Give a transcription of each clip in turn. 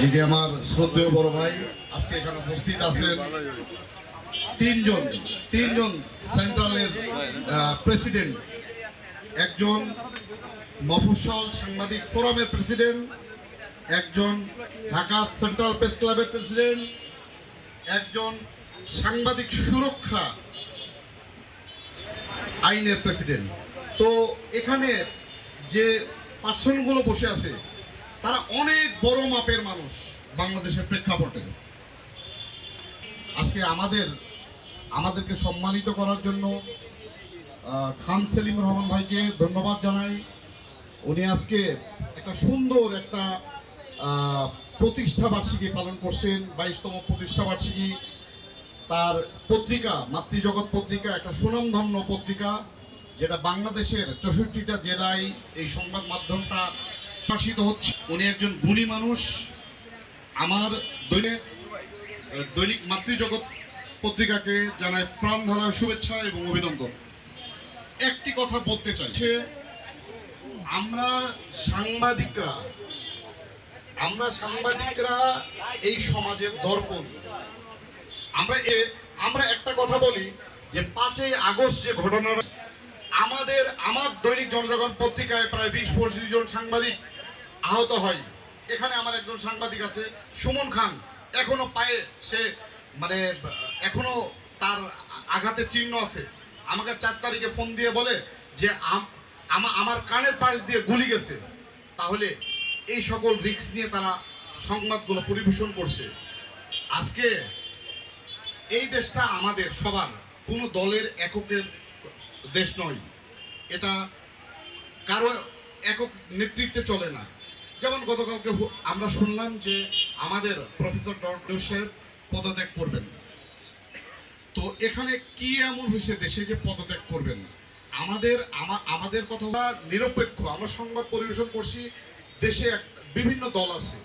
যিনি আমার শ্রদ্ধেয় বড় ভাই, আজকে এখানে উপস্থিত আছেন তিনজন তিনজন সেন্ট্রালের প্রেসিডেন্ট। একজন মফস্বল সাংবাদিক ফোরামের প্রেসিডেন্ট, একজন ঢাকা সেন্ট্রাল প্রেস ক্লাবের প্রেসিডেন্ট, একজন সাংবাদিক সুরক্ষা আইনের প্রেসিডেন্ট। তো এখানে যে পার্সনগুলো বসে আছে তারা অনেক বড় মাপের মানুষ বাংলাদেশের প্রেক্ষাপটে। আজকে আমাদের, আমাদেরকে সম্মানিত করার জন্য খান সেলিম রহমান ভাইকে ধন্যবাদ জানাই। উনি আজকে একটা সুন্দর একটা প্রতিষ্ঠা বার্ষিকী পালন করছেন, বাইশতম প্রতিষ্ঠা বার্ষিকী। তার পত্রিকা, মাতৃজগৎ পত্রিকা, একটা সুনামধন্য পত্রিকা, যেটা বাংলাদেশের চৌষট্টিটা জেলায় এই সংবাদ মাধ্যমটা প্রকাশিত হচ্ছে। উনি একজন গুণী মানুষ। আমার দৈনিক দৈনিক মাতৃজগৎ পত্রিকাকে জানায় প্রাণ ধারা শুভেচ্ছা এবং অভিনন্দন। একটি কথা বলতে চাই। যে আমরা সাংবাদিকরা আমরা সাংবাদিকরা এই সমাজের দর্পণ। আমরা এ, আমরা একটা কথা বলি যে পাঁচই আগস্ট যে ঘটনাটা, আমাদের, আমার দৈনিক জনজাগরণ পত্রিকায় প্রায় বিশ পঁচিশ জন সাংবাদিক আহত হয় এখানে আমার একজন সাংবাদিক আছে, সুমন খান। এখনও পায়ে সে মানে এখনও তার আঘাতের চিহ্ন আছে। আমাকে চার তারিখে ফোন দিয়ে বলে যে আমা- আমার কানের পাশ দিয়ে গুলি গেছে। তাহলে এই সকল রিস্ক নিয়ে তারা সংবাদগুলো পরিবেশন করছে। আজকে এই দেশটা আমাদের সবার, কোনো দলের এককের দেশ নয়। এটা কারও একক নেতৃত্বে চলে না। যেমন গতকালকে আমরা শুনলাম যে আমাদের প্রফেসর ডক্টর পদত্যাগ করবেন। তো এখানে কি এমন হয়েছে দেশে যে পদত্যাগ করবেন? আমাদের আমাদের কথা নিরপেক্ষ, আমরা সংবাদ পরিবেশন করছি, দেশে বিভিন্ন দল আছে।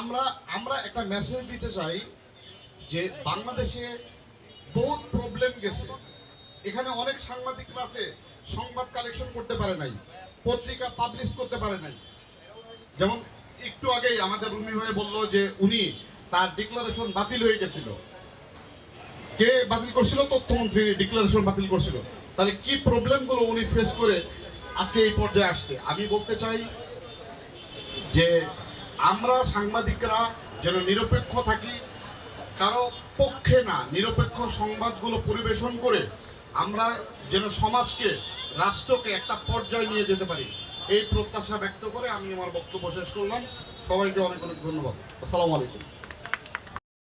আমরা আমরা একটা মেসেজ দিতে চাই যে বাংলাদেশে বহুত প্রবলেম গেছে। এখানে অনেক সাংবাদিকরা আছে, সংবাদ কালেকশন করতে পারে নাই, পত্রিকা পাবলিশ করতে পারে নাই। যেমন একটু আগেই আমাদের রুমি ভাই বলল যে উনি তার ডিক্লারেশন বাতিল হয়ে গেছিল। কে বাতিল করছিল? তথ্যমন্ত্রী ডিক্লারেশন বাতিল করছিল। তাহলে কি প্রবলেমগুলো উনি ফেস করে আজকে এই পর্যায়ে আসছে? আমি বলতে চাই যে আমরা সাংবাদিকরা যেন নিরপেক্ষ থাকি, কারও পক্ষে না, নিরপেক্ষ সংবাদগুলো পরিবেশন করে আমরা যেন সমাজকে, রাষ্ট্রকে একটা পর্যায়ে নিয়ে যেতে পারি। এই প্রত্যাশা ব্যক্ত করে আমি আমার বক্তব্য শেষ করলাম। সবাইকে অনেক অনেক ধন্যবাদ। আসসালামু আলাইকুম।